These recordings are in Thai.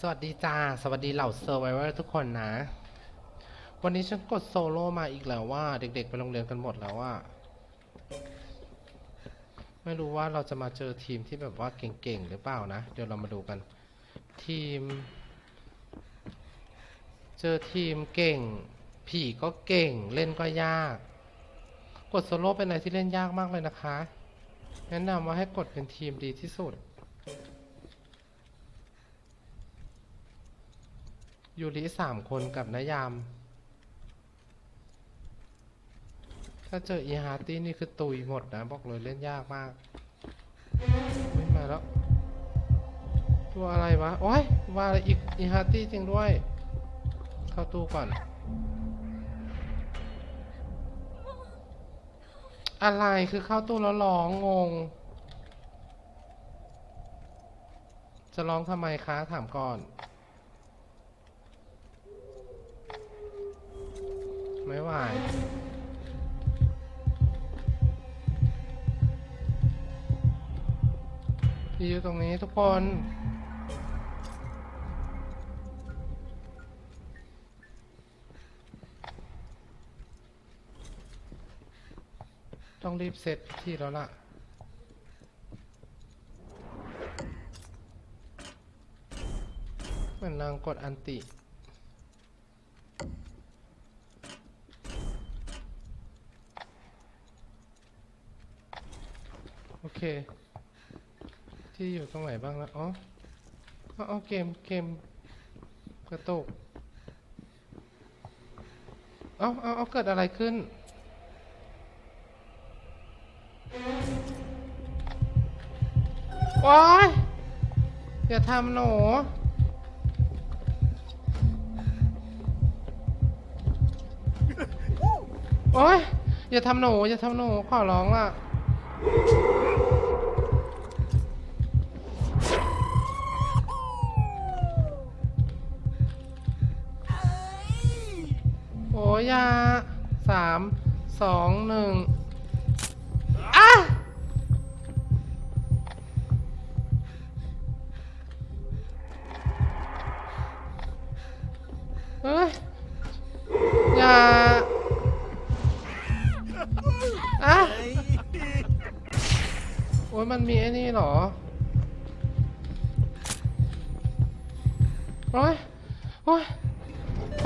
สวัสดีจ้า สวัสดีเหล่าเซอร์ไวเวอร์ทุกคนนะ วันนี้ฉันกดโซโล่มาอีกแล้วว่า เด็กๆไปโรงเรียนกันหมดแล้วว่า ไม่รู้ว่าเราจะมาเจอทีมที่แบบว่าเก่งๆ หรือเปล่านะ เดี๋ยวเรามาดูกัน ทีม เจอทีมเก่ง ผีก็เก่ง เล่นก็ยาก กดโซโล่เป็นอะไรที่เล่นยากมากเลยนะคะ แนะนำว่าให้กดเป็นทีมดีที่สุด ยูริสามคนกับนายาม ถ้าเจออีฮาร์ตี้นี่คือตุยหมดนะ บอกเลยเล่นยากมากไม่มาแล้ว ตัวอะไรวะ โอ้ยว่าอะไรอีกอีฮาร์ตี้จริงด้วย เข้าตู้ก่อน อะไรคือเข้าตู้แล้วร้องงง จะร้องทำไมคะถามก่อน ไม่ไหวอยู่ตรงนี้ทุกคนต้องรีบเสร็จที่แล้วล่ะ เหมือนนางกดอันติ โอเค ที่อยู่ตรงไหนบ้างแล้วอ๋ออ๋อเกมเกมกระตุกเอาเอาเอาเกิดอะไรขึ้น โอ๊ยอย่าทำหนูโอ๊ยอย่าทำหนูอย่าทำหนูขอร้องล่ะ โอ้ยาสามสองหนึ่งอะเฮ้ยย่าอะโอ้ยมันมีไอ้นี่เหรอโอ้ยโอ้ย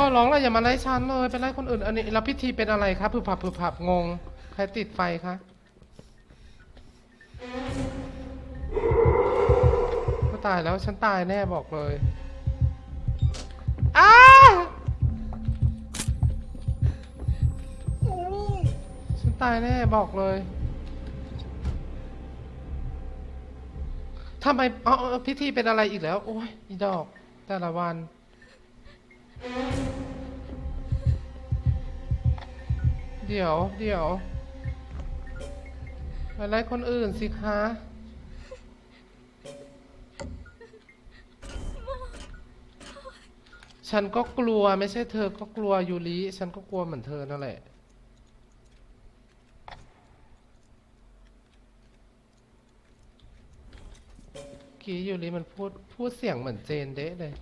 อร้องเลยอย่ามาไล่ฉันเลยไปไล่คนอื่น อันนี้แล้วพิธีเป็นอะไรครับผือผับผือผับงง ใครติดไฟคะก็ตายแล้วฉันตายแน่บอกเลยอ้าฉันตายแน่บอกเลยทำไมอ๋อพิธีเป็นอะไรอีกแล้ว โอ้ยอีดอกแต่ละวัน เดี๋ยว เดี๋ยวอะไรคนอื่นสิคะฉันก็กลัวไม่ใช่เธอก็กลัวยูริฉันก็กลัวเหมือนเธอนั่นแหละ กี้ยูริมันพูดพูดเสียงเหมือนเจนเดะเลย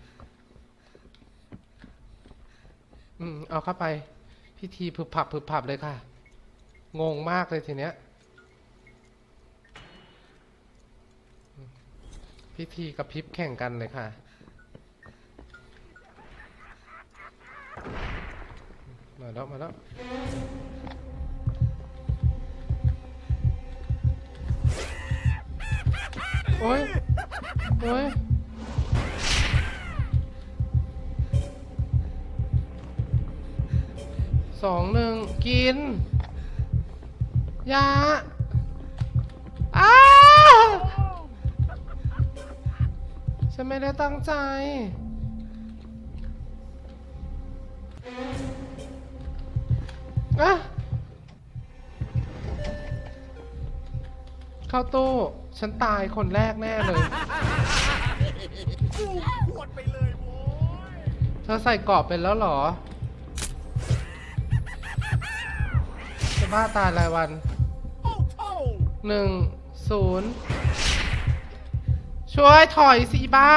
อืม เอาเข้าไป พิธีพึบผับพึบผับเลยค่ะ งงมากเลยทีเนี้ย พิธีกับพิบแข่งกันเลยค่ะ มาแล้ว มาแล้วโอ้ยโอ้ย สองหนึ่งกิน ยาอ้าฉันไม่ได้ตั้งใจ อะเข้าตู้ฉันตายคนแรกแน่เลยกูปวดไปเลยโว้ยเธอใส่กรอบเป็นแล้วเหรอ บ้าตายรายวันหนึ่งศูนย์ช่วยถอยสีบ้า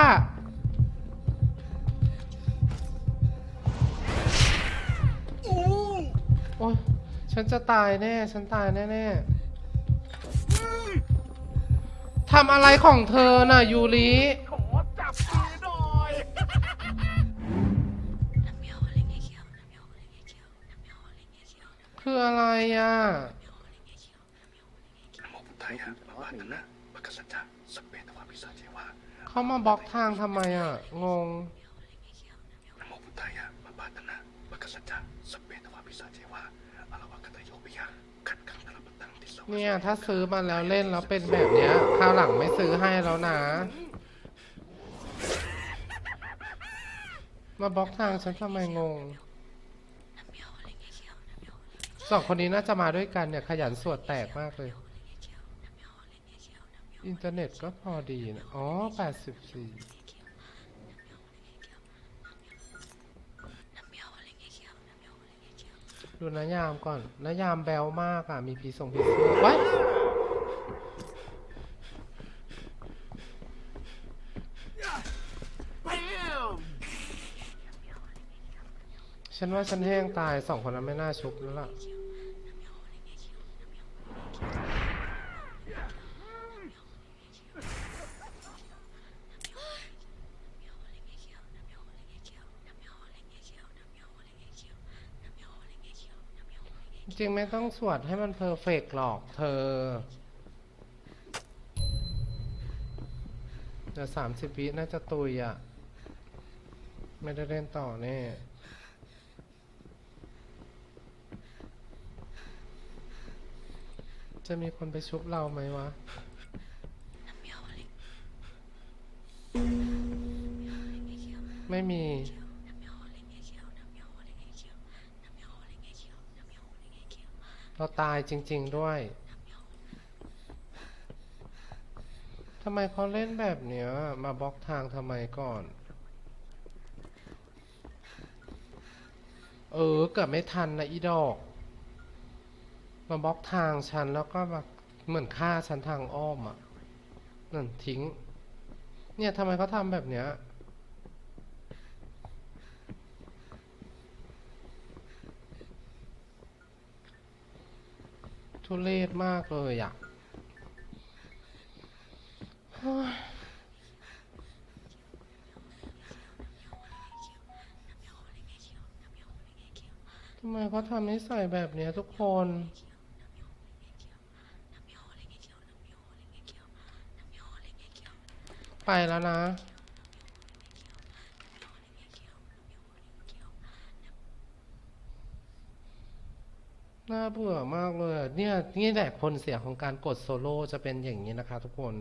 โอ้ยฉันจะตายแน่ ฉันตายแน่ๆทำอะไรของเธอน่ะยูริ คืออะไรอะนะโมพุทธายะมะวาตนะมะกสัจจะสพเปตวาปิสาเจวะเขามาบล็อกทางทำไมอะ งงนะโมพุทธายะมะวาตนะมะกสัจจะสพเปตวาปิสาเจวะอรวะกตโยปิยะขัดขังนรปตังติสวะเนี่ยถ้าซื้อมาแล้วเล่นแล้วเป็นแบบเนี้ยคราวหลังไม่ซื้อให้แล้วนะ มาบล็อกทางฉันทำไมงง สองคนนี้น่าจะมาด้วยกันเนี่ยขยันสวดแตกมากเลย อินเทอร์เน็ตก็พอดีนะอ๋อแปดสิบสี่ดูนายามก่อนนายามแบลมากอะ มีผีส่งผีเสื้อไว้ ฉันว่าฉันแห้งตายสองคนนั้นไม่น่าชุบแล้วล่ะ จริงๆไม่ต้องสวดให้มันเพอร์เฟกหรอกเธอเดี๋ยวสามสิบวิน่าจะตุยอะ ไม่ได้เล่นต่อแน่ จะมีคนไปชุบเราไหมวะ ไม่มี เราตายจริง ๆด้วย ทำไมเขาเล่นแบบเนี้ย มาบล็อกทางทำไมก่อน เออเกิดไม่ทันนะอีดอก มาบล็อกทางฉันแล้วก็มาเหมือนฆ่าฉันทางอ้อมอะนั่นทิ้ง เนี่ยทำไมเขาทำแบบเนี้ยทุเรศมากเลยอะทำไมเขาทำนิสัยแบบเนี้ยทุกคน ไปแล้วนะ น่าเบื่อมากเลยเนี่ยนี่แหละผลเสียของการกดโซโล่จะเป็นอย่างนี้นะคะทุกคน